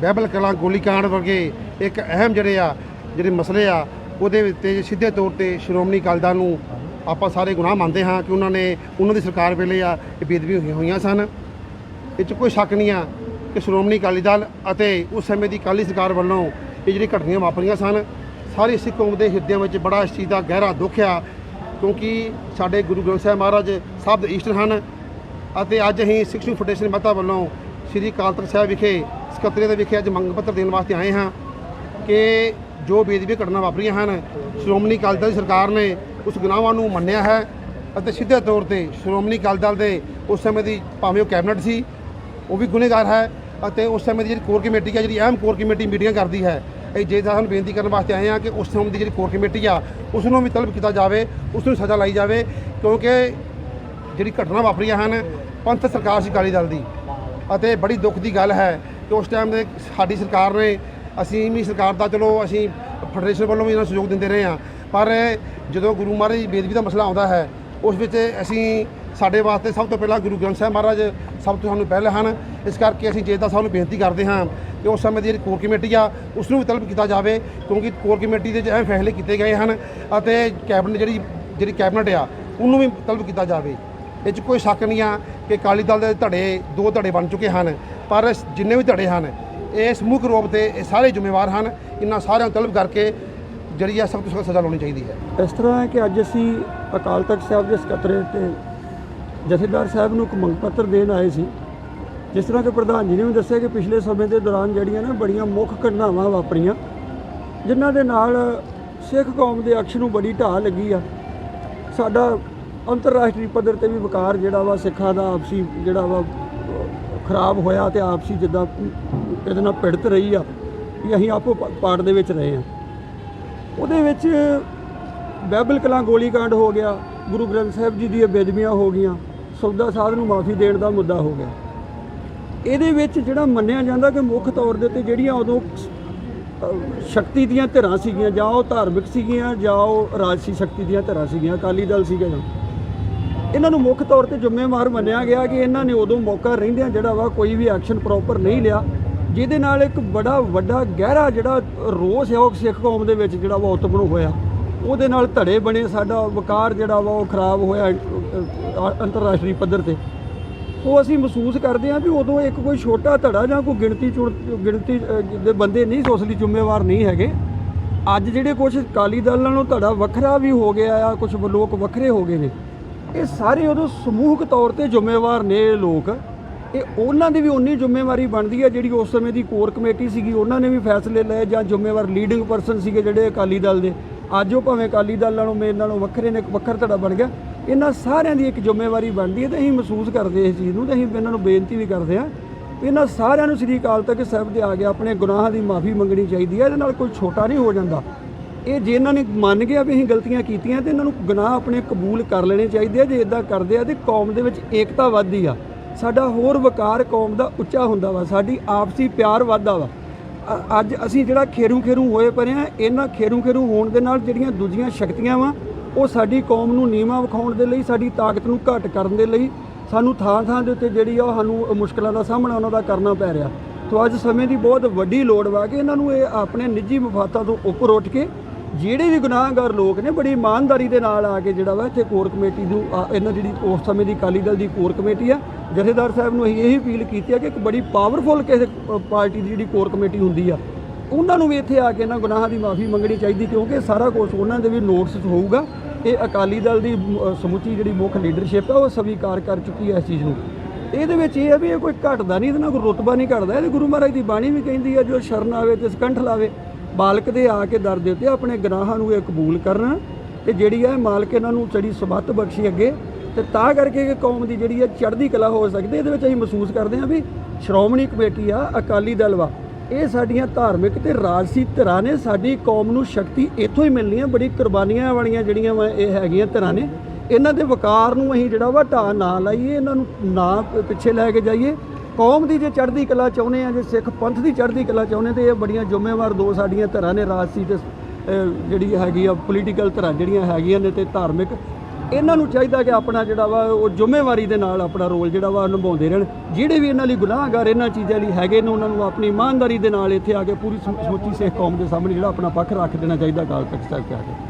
ਬਹਿਬਲ ਕਲਾਂ ਗੋਲੀकांड ਵਰਗੇ ਇੱਕ ਅਹਿਮ ਜਿਹੜੇ ਆ, ਜਿਹੜੇ ਮਸਲੇ ਆ, ਉਹਦੇ ਉੱਤੇ ਸਿੱਧੇ ਤੌਰ ਤੇ ਸ਼੍ਰੋਮਣੀ ਅਕਾਲੀ ਦਲ ਨੂੰ ਆਪਾਂ ਸਾਰੇ ਗੁਨਾਹ ਮੰਨਦੇ ਹਾਂ ਕਿ ਉਹਨਾਂ ਨੇ, ਉਹਨਾਂ ਦੀ ਸਰਕਾਰ ਵੇਲੇ ਆ, ਇਹ ਬੇਦਬੀ ਹੋਈਆਂ ਹੋਈਆਂ ਸਨ। ਇਹ 'ਚ ਕੋਈ ਸ਼ੱਕ ਨਹੀਂ ਆ ਕਿ ਸ਼੍ਰੋਮਣੀ ਅਕਾਲੀ ਦਲ ਅਤੇ ਉਸ ਸਮੇਂ ਦੀ ਅਕਾਲੀ ਸਰਕਾਰ ਵੱਲੋਂ ਇਹ ਜਿਹੜੀ ਘਟਨਾਵਾਂ ਵਾਪਰੀਆਂ ਸਨ, ਸਾਰੀ ਸਿੱਖ ਕੌਮ ਦੇ ਹਿਰਦਿਆਂ ਵਿੱਚ ਬੜਾ ਇਸ ਚੀਜ਼ ਦਾ ਗਹਿਰਾ ਦੁੱਖ ਆ, ਕਿਉਂਕਿ ਸਾਡੇ ਗੁਰੂ ਗ੍ਰੰਥ ਸਾਹਿਬ ਮਹਾਰਾਜ ਸਭ ਦੇ ਈਸਟਰ ਹਨ ਅਤੇ ਅੱਜ ਅਸੀਂ ਸਿੱਖ ਫੈਡਰੇਸ਼ਨ ਮਤਾ ਵੱਲੋਂ ਸ੍ਰੀ ਅਕਾਲ ਤਖਤ ਸਾਹਿਬ ਵਿਖੇ ਸਕੱਤਰੇ ਦੇ ਵਿਖੇ ਅੱਜ ਮੰਗ ਪੱਤਰ ਦੇਣ ਵਾਸਤੇ ਆਏ ਹਾਂ ਕਿ ਜੋ ਬੇਦਬੀ ਘਟਨਾ ਵਾਪਰੀਆਂ ਹਨ, ਸ਼੍ਰੋਮਣੀ ਅਕਾਲੀ ਦਲ ਦੀ ਸਰਕਾਰ ਨੇ ਉਸ ਗੁਨਾਹਾਂ ਨੂੰ ਮੰਨਿਆ ਹੈ ਅਤੇ ਸਿੱਧੇ ਤੌਰ ਤੇ ਸ਼੍ਰੋਮਣੀ ਅਕਾਲੀ ਦਲ ਦੇ ਉਸ ਸਮੇਂ ਦੀ ਭਾਵੇਂ ਉਹ ਕੈਬਨਿਟ ਸੀ, ਉਹ ਵੀ ਗੁਨੇਗਾਰ ਹੈ ਅਤੇ ਉਸ ਸਮੇਂ ਦੀ ਜਿਹੜੀ ਕੋਰ ਕਮੇਟੀ ਹੈ, ਜਿਹੜੀ ਅਹਿਮ ਕੋਰ ਕਮੇਟੀ ਮੀਟਿੰਗਾਂ ਕਰਦੀ ਹੈ, ਇਹ ਜੇ ਸਾਨੂੰ ਬੇਨਤੀ ਕਰਨ ਵਾਸਤੇ ਆਏ ਹਾਂ ਕਿ ਉਸ ਸਮੇਂ ਦੀ ਜਿਹੜੀ ਕੋਰ ਕਮੇਟੀ ਆ, ਉਸ ਨੂੰ ਵੀ ਤਲਬ ਕੀਤਾ ਜਾਵੇ, ਉਸ ਨੂੰ ਸਜ਼ਾ ਲਾਈ ਜਾਵੇ, ਕਿਉਂਕਿ ਜਿਹੜੀ ਘਟਨਾ ਵਾਪਰੀਆਂ ਹਨ, ਪੰਥ ਸਰਕਾਰ ਸੀ ਅਕਾਲੀ ਦਲ ਦੀ ਅਤੇ ਬੜੀ ਦੁੱਖ ਦੀ ਗੱਲ ਹੈ ਕਿ ਉਸ ਟਾਈਮ ਦੇ ਸਾਡੀ ਸਰਕਾਰ ਨੇ, ਅਸੀਂ ਵੀ ਸਰਕਾਰ ਦਾ ਚਲੋ ਅਸੀਂ ਫੈਡਰੇਸ਼ਨ ਵੱਲੋਂ ਵੀ ਇਹਨਾਂ ਨੂੰ ਸਹਿਯੋਗ ਦਿੰਦੇ ਰਹੇ ਹਾਂ। ਪਰ ਜਦੋਂ ਗੁਰੂ ਮਹਾਰਾਜ ਦੀ ਬੇਦਬੀ ਦਾ ਮਸਲਾ ਆਉਂਦਾ ਹੈ, ਉਸ ਵਿੱਚ ਅਸੀਂ ਸਾਡੇ ਵਾਸਤੇ ਸਭ ਤੋਂ ਪਹਿਲਾਂ ਗੁਰੂ ਗ੍ਰੰਥ ਸਾਹਿਬ ਮਹਾਰਾਜ ਸਭ ਤੋਂ ਸਾਨੂੰ ਪਹਿਲ ਹਨ। ਇਸ ਕਰਕੇ ਅਸੀਂ ਜੇਦਾ ਸਾਹਿਬ ਨੂੰ ਬੇਨਤੀ ਕਰਦੇ ਹਾਂ ਕਿ ਉਸ ਸਮੇਂ ਦੀ ਜਿਹੜੀ ਕੋਰ ਕਮੇਟੀ ਆ, ਉਸ ਨੂੰ ਵੀ ਤਲਬ ਕੀਤਾ ਜਾਵੇ, ਕਿਉਂਕਿ ਕੋਰ ਕਮੇਟੀ ਦੇ 'ਚ ਅਹਿਮ ਫੈਸਲੇ ਕੀਤੇ ਗਏ ਹਨ ਅਤੇ ਕੈਬਨਿਟ ਜਿਹੜੀ ਜਿਹੜੀ ਕੈਬਨਿਟ ਆ, ਉਹਨੂੰ ਵੀ ਤਲਬ ਕੀਤਾ ਜਾਵੇ। ਇਹ 'ਚ ਕੋਈ ਸ਼ੱਕ ਨਹੀਂ ਆ ਕਿ ਅਕਾਲੀ ਦਲ ਦੇ ਧੜੇ, ਦੋ ਧੜੇ ਬਣ ਚੁੱਕੇ ਹਨ। ਪਰ ਜਿੰਨੇ ਵੀ ਧੜੇ ਹਨ ਇਸ ਮੁੱਖ ਰੂਪ ਤੇ ਇਹ ਸਾਰੇ ਜ਼ਿੰਮੇਵਾਰ ਹਨ। ਇਹਨਾਂ ਸਾਰਿਆਂ ਨੂੰ ਤਲਬ ਕਰਕੇ ਜਿਹੜੀ ਆ ਸਭ ਤੋਂ ਸਖਤ ਸਜ਼ਾ ਲਾਉਣੀ ਚਾਹੀਦੀ ਹੈ। ਇਸ ਤਰ੍ਹਾਂ ਹੈ ਕਿ ਅੱਜ ਅਸੀਂ ਅਕਾਲ ਤਖਤ ਸਾਹਿਬ ਦੇ ਸਕੱਤਰੇ ਤੇ ਜਥੇਦਾਰ ਸਾਹਿਬ ਨੂੰ ਇੱਕ ਮੰਗ ਪੱਤਰ ਦੇਣ ਆਏ ਸੀ, ਜਿਸ ਤਰ੍ਹਾਂ ਕਿ ਪ੍ਰਧਾਨ ਜੀ ਨੇ ਵੀ ਦੱਸਿਆ ਕਿ ਪਿਛਲੇ ਸਮੇਂ ਦੇ ਦੌਰਾਨ ਜਿਹੜੀਆਂ ਨਾ ਬੜੀਆਂ ਮੁੱਖ ਘਟਨਾਵਾਂ ਵਾਪਰੀਆਂ, ਜਿਨ੍ਹਾਂ ਦੇ ਨਾਲ ਸਿੱਖ ਕੌਮ ਦੇ ਅਕਸ਼ ਨੂੰ ਬੜੀ ਢਾਹ ਲੱਗੀ ਆ। ਸਾਡਾ ਅੰਤਰਰਾਸ਼ਟਰੀ ਪੱਧਰ ਤੇ ਵੀ ਵਕਾਰ ਜਿਹੜਾ ਵਾ ਸਿੱਖਾਂ ਦਾ, ਆਪਸੀ ਜਿਹੜਾ ਵਾ ਖਰਾਬ ਹੋਇਆ ਤੇ ਆਪਸੀ ਜਿੱਦਾਂ ਇਹਦੇ ਨਾਲ ਪਿੜਤ ਰਹੀ ਆ ਕਿ ਅਸੀਂ ਆਪੋ ਪ- ਪਾੜ ਦੇ ਵਿੱਚ ਰਹੇ ਆ। ਉਹਦੇ ਵਿੱਚ ਬਹਿਬਲ ਕਲਾਂ ਗੋਲੀकांड ਹੋ ਗਿਆ, ਗੁਰੂ ਗ੍ਰੰਥ ਸਾਹਿਬ ਜੀ ਦੀਆਂ ਬੇਦਬੀਆਂ ਹੋ ਗਈਆਂ, ਸੌਦਾ ਸਾਧ ਨੂੰ ਮਾਫੀ ਦੇਣ ਦਾ ਮੁੱਦਾ ਹੋ ਗਿਆ। ਇਹਦੇ ਵਿੱਚ ਜਿਹੜਾ ਮੰਨਿਆ ਜਾਂਦਾ ਕਿ ਮੁੱਖ ਤੌਰ ਦੇ ਉੱਤੇ ਜਿਹੜੀਆਂ ਉਦੋਂ ਸ਼ਕਤੀ ਦੀਆਂ ਧਿਰਾਂ ਸੀਗੀਆਂ, ਜਾਂ ਉਹ ਧਾਰਮਿਕ ਸੀਗੀਆਂ, ਜਾਂ ਉਹ ਰਾਜਸੀ ਸ਼ਕਤੀ ਦੀਆਂ ਧਿਰਾਂ ਸੀਗੀਆਂ, ਅਕਾਲੀ ਦਲ ਸੀਗਾ ਜਾਂ ਇਹਨਾਂ ਨੂੰ ਮੁੱਖ ਤੌਰ ਤੇ ਜ਼ਿੰਮੇਵਾਰ ਮੰਨਿਆ ਗਿਆ ਕਿ ਇਹਨਾਂ ਨੇ ਉਦੋਂ ਮੌਕਾ ਰਹਿੰਦਿਆਂ ਜਿਹੜਾ ਵਾ ਕੋਈ ਵੀ ਐਕਸ਼ਨ ਪ੍ਰੋਪਰ ਨਹੀਂ ਲਿਆ, ਜਿਹਦੇ ਨਾਲ ਇੱਕ ਬੜਾ ਵੱਡਾ ਗਹਿਰਾ ਜਿਹੜਾ ਰੋਸ ਹੈ ਉਹ ਸਿੱਖ ਕੌਮ ਦੇ ਵਿੱਚ ਜਿਹੜਾ ਵਾ ਉਤਪਨ ਹੋਇਆ। ਉਹਦੇ ਨਾਲ ਧੜੇ ਬਣੇ, ਸਾਡਾ ਵਕਾਰ ਜਿਹੜਾ ਵਾ ਉਹ ਖਰਾਬ ਹੋਇਆ ਅੰਤਰਰਾਸ਼ਟਰੀ ਪੱਧਰ ਤੇ। ਉਹ ਅਸੀਂ ਮਹਿਸੂਸ ਕਰਦੇ ਹਾਂ ਵੀ ਉਦੋਂ ਇੱਕ ਕੋਈ ਛੋਟਾ ਧੜਾ ਜਾਂ ਕੋਈ ਗਿਣਤੀ ਚੁਣ, ਗਿਣਤੀ ਦੇ ਬੰਦੇ ਨਹੀਂ ਉਸ ਲਈ ਜ਼ਿੰਮੇਵਾਰ ਨਹੀਂ ਹੈਗੇ। ਅੱਜ ਜਿਹੜੇ ਕੁਝ ਅਕਾਲੀ ਦਲ ਨਾਲੋਂ ਧੜਾ ਵੱਖਰਾ ਵੀ ਹੋ ਗਿਆ ਆ ਕੁਝ ਲੋਕ ਵੱਖਰੇ ਹੋ ਗਏ ਨੇ। ਇਹ ਸਾਰੇ ਉਦੋਂ ਸਮੂਹਕ ਤੌਰ ਤੇ ਜ਼ਿੰਮੇਵਾਰ ਨੇ ਇਹ ਲੋਕ। ਇਹ ਉਹਨਾਂ ਦੀ ਵੀ ਉਨੀ ਜ਼ਿੰਮੇਵਾਰੀ ਬਣਦੀ ਹੈ ਜਿਹੜੀ ਉਸ ਸਮੇਂ ਦੀ ਕੋਰ ਕਮੇਟੀ ਸੀਗੀ। ਉਹਨਾਂ ਨੇ ਵੀ ਫੈਸਲੇ ਲਏ ਜਾਂ ਜ਼ਿੰਮੇਵਾਰ ਲੀਡਿੰਗ ਪਰਸਨ ਸੀਗੇ ਜਿਹੜੇ ਅਕਾਲੀ ਦਲ ਦੇ। ਅੱਜ ਉਹ ਭਾਵੇਂ ਅਕਾਲੀ ਦਲ ਨਾਲੋਂ ਮੇਰੇ ਨਾਲੋਂ ਵੱਖਰੇ ਨੇ ਇੱਕ ਵੱਖਰ ਧੜਾ ਬਣ ਗਿਆ। ਇਹਨਾਂ ਸਾਰਿਆਂ ਦੀ ਇੱਕ ਜ਼ਿੰਮੇਵਾਰੀ ਬਣਦੀ ਹੈ ਤੇ ਅਸੀਂ ਮਹਿਸੂਸ ਕਰਦੇ ਇਸ ਚੀਜ਼ ਨੂੰ ਤੇ ਅਸੀਂ ਇਹਨਾਂ ਨੂੰ ਬੇਨਤੀ ਵੀ ਕਰਦੇ ਹਾਂ। ਵੀ ਇਹਨਾਂ ਸਾਰਿਆਂ ਨੂੰ ਸ੍ਰੀ ਅਕਾਲ ਤਖਤ ਸਾਹਿਬ ਦੇ ਆ ਕੇ ਆਪਣੇ ਗੁਨਾਹਾਂ ਦੀ ਮਾਫੀ ਮੰਗਣੀ ਚਾਹੀਦੀ ਹੈ। ਇਹਦੇ ਨਾਲ ਕੋਈ ਛੋਟਾ ਨਹੀਂ ਹੋ ਜਾਂਦਾ। ਇਹ ਜੇ ਇਹਨਾਂ ਨੇ ਮੰਨ ਗਿਆ ਵੀ ਅਸੀਂ ਗਲਤੀਆਂ ਕੀਤੀਆਂ ਤੇ ਇਹਨਾਂ ਨੂੰ ਗੁਨਾਹ ਆਪਣੇ ਕਬੂਲ ਕਰ ਲੈਣੇ ਚਾਹੀਦੇ ਆ, ਜੇ ਇਦਾਂ ਕਰਦੇ ਆ ਤੇ ਕੌਮ ਦੇ ਵਿੱਚ ਏਕਤਾ ਵੱਧਦੀ ਆ। ਸਾਡਾ ਹੋਰ ਵਕਾਰ ਕੌਮ ਦਾ ਉੱਚਾ ਹੁੰਦਾ ਵਾ, ਸਾਡੀ ਆਪਸੀ ਪਿਆਰ ਵੱਧਦਾ ਵਾ। ਅੱਜ ਅਸੀਂ ਜਿਹੜਾ ਖੇਰੂ ਖੇਰੂ ਹੋਏ ਪਏ ਆ, ਇਹਨਾਂ ਖੇਰੂ ਖੇਰੂ ਹੋਣ ਦੇ ਨਾਲ ਜਿਹੜੀਆਂ ਦੂਜੀਆਂ ਸ਼ਕਤੀਆਂ ਵਾ, ਉਹ ਸਾਡੀ ਕੌਮ ਨੂੰ ਨੀਵਾਂ ਵਿਖਾਉਣ ਦੇ ਲਈ, ਸਾਡੀ ਤਾਕਤ ਨੂੰ ਘੱਟ ਕਰਨ ਦੇ ਲਈ, ਸਾਨੂੰ ਥਾਂ ਥਾਂ ਦੇ ਉੱਤੇ ਜਿਹੜੀ ਆ ਉਹ ਸਾਨੂੰ ਮੁਸ਼ਕਲਾਂ ਦਾ ਸਾਹਮਣਾ ਉਹਨਾਂ ਦਾ ਕਰਨਾ ਪੈ ਰਿਹਾ। ਤੋਂ ਅੱਜ ਸਮੇਂ ਦੀ ਬਹੁਤ ਵੱਡੀ ਲੋੜ ਵਾ ਕਿ ਇਹਨਾਂ ਨੂੰ ਇਹ ਆਪਣੇ ਨਿੱਜੀ ਮਫਾਦਾਂ ਤੋਂ ਉੱਪਰ ਉੱਠ ਕੇ ਜਿਹੜੇ ਵੀ ਗੁਨਾਹਗਾਰ ਲੋਕ ਨੇ ਬੜੀ ਇਮਾਨਦਾਰੀ ਦੇ ਨਾਲ ਆ ਕੇ ਜਿਹੜਾ ਵਾ ਇੱਥੇ ਕੋਰ ਕਮੇਟੀ ਨੂੰ ਆ, ਇਹਨਾਂ ਜਿਹੜੀ ਉਸ ਸਮੇਂ ਦੀ ਅਕਾਲੀ ਦਲ ਦੀ ਕੋਰ ਕਮੇਟੀ ਆ ਜਥੇਦਾਰ ਸਾਹਿਬ ਨੂੰ ਅਸੀਂ ਇਹੀ ਅਪੀਲ ਕੀਤੀ ਆ ਕਿ ਇੱਕ ਬੜੀ ਪਾਵਰਫੁਲ ਕਿਸੇ ਪਾਰਟੀ ਦੀ ਜਿਹੜੀ ਕੋਰ ਕਮੇਟੀ ਹੁੰਦੀ ਆ ਉਹਨਾਂ ਨੂੰ ਵੀ ਇੱਥੇ ਆ ਕੇ ਇਹਨਾਂ ਗੁਨਾਹਾਂ ਦੀ ਮਾਫੀ ਮੰਗਣੀ ਚਾਹੀਦੀ ਕਿਉਂਕਿ ਸਾਰਾ ਕੁਝ ਉਹਨਾਂ ਦੇ ਵੀ ਨੋਟਸ 'ਚ ਹੋਊਗਾ। ਇਹ ਅਕਾਲੀ ਦਲ ਦੀ ਸਮੁੱਚੀ ਜਿਹੜੀ ਮੁੱਖ ਲੀਡਰਸ਼ਿਪ ਆ ਉਹ ਸਵੀਕਾਰ ਕਰ ਚੁੱਕੀ ਹੈ ਇਸ ਚੀਜ਼ ਨੂੰ। ਇਹਦੇ ਵਿੱਚ ਇਹ ਹੈ ਵੀ ਇਹ ਕੋਈ ਘਟਦਾ ਨਹੀਂ ਇਹਦੇ ਨਾਲ ਕੋਈ ਰੁਤਬਾ ਨਹੀਂ ਘਟਦਾ ਇਹਦੇ ਗੁਰੂ ਮਹਾਰਾਜ ਦੀ ਬਾਣੀ ਵੀ ਕਹਿੰਦੀ ਹੈ ਜੋ ਸ਼ਰਨ ਆਵੇ ਤੇ ਸਕੰਠ ਲਾਵੇ। ਬਾਲਕ ਦੇ ਆ ਕੇ ਦਰ ਦੇ ਉੱਤੇ ਆਪਣੇ ਗੁਨਾਹਾਂ ਨੂੰ ਇਹ ਕਬੂਲ ਕਰਨ ਤੇ ਜਿਹੜੀ ਹੈ ਮਾਲਕ ਇਹਨਾਂ ਨੂੰ ਚੜੀ ਸਬੱਤ ਬਖਸ਼ੀ ਅੱਗੇ। ਤੇ ਤਾਂ ਕਰਕੇ ਕਿ ਕੌਮ ਦੀ ਜਿਹੜੀ ਹੈ ਚੜ੍ਹਦੀ ਕਲਾ ਹੋ ਸਕਦੀ ਇਹਦੇ ਵਿੱਚ ਅਸੀਂ ਮਹਿਸੂਸ ਕਰਦੇ ਹਾਂ ਵੀ ਸ਼੍ਰੋਮਣੀ ਕਮੇਟੀ ਆ, ਅਕਾਲੀ ਦਲ ਵਾ। ਇਹ ਸਾਡੀਆਂ ਧਾਰਮਿਕ ਤੇ ਰਾਜਸੀ ਧਿਰਾਂ ਨੇ, ਸਾਡੀ ਕੌਮ ਨੂੰ ਸ਼ਕਤੀ ਇੱਥੋਂ ਹੀ ਮਿਲਣੀ ਹੈ ਬੜੀ ਕੁਰਬਾਨੀਆਂ ਵਾਲੀਆਂ ਜਿਹੜੀਆਂ ਵਾ ਇਹ ਹੈਗੀਆਂ ਧਿਰਾਂ ਨੇ। ਇਹਨਾਂ ਦੇ ਵਕਾਰ ਨੂੰ ਅਸੀਂ ਜਿਹੜਾ ਵਾ ਢਾਹ ਨਾ ਲਾਈਏ, ਇਹਨਾਂ ਨੂੰ ਨਾ ਪਿੱਛੇ ਲੈ ਕੇ ਜਾਈਏ। ਕੌਮ ਦੀ ਜੇ ਚੜ੍ਹਦੀ ਕਲਾ ਚਾਹੁੰਦੇ ਆ, ਜੇ ਸਿੱਖ ਪੰਥ ਦੀ ਚੜ੍ਹਦੀ ਕਲਾ ਚਾਹੁੰਦੇ ਤੇ ਇਹ ਬੜੀਆਂ ਜ਼ਿੰਮੇਵਾਰ ਦੋ ਸਾਡੀਆਂ ਧਰਾਂ ਨੇ ਰਾਜਸੀ ਤੇ ਜਿਹੜੀ ਹੈਗੀ ਆ ਪੋਲੀਟੀਕਲ ਧਰਾਂ ਜਿਹੜੀਆਂ ਹੈਗੀਆਂ ਨੇ ਤੇ ਧਾਰਮਿਕ, ਇਹਨਾਂ ਨੂੰ ਚਾਹੀਦਾ ਕਿ ਆਪਣਾ ਜਿਹੜਾ ਵਾ, ਉਹ ਜ਼ਿੰਮੇਵਾਰੀ ਦੇ ਨਾਲ ਆਪਣਾ ਰੋਲ ਜਿਹੜਾ ਵਾ ਨਿਭਾਉਂਦੇ ਰਹਿਣ। ਜਿਹੜੇ ਵੀ ਇਹਨਾਂ ਲਈ ਗੁਨਾਹਗਾਰ ਇਹਨਾਂ ਚੀਜ਼ਾਂ ਲਈ ਹੈਗੇ ਨੇ, ਉਹਨਾਂ ਨੂੰ ਆਪਣੀ ਇਮਾਨਦਾਰੀ ਦੇ ਨਾਲ ਇੱਥੇ ਆ ਕੇ ਪੂਰੀ ਸਮੁੱਚੀ ਸਿੱਖ ਕੌਮ ਦੇ ਸਾਹਮਣੇ ਜਿਹੜਾ ਆਪਣਾ ਪੱਖ ਰੱਖ ਦੇਣਾ ਚਾਹੀਦਾ ਅਕਾਲ ਤਖਤ ਸਾਹਿਬ ਕੇ ਆ ਕੇ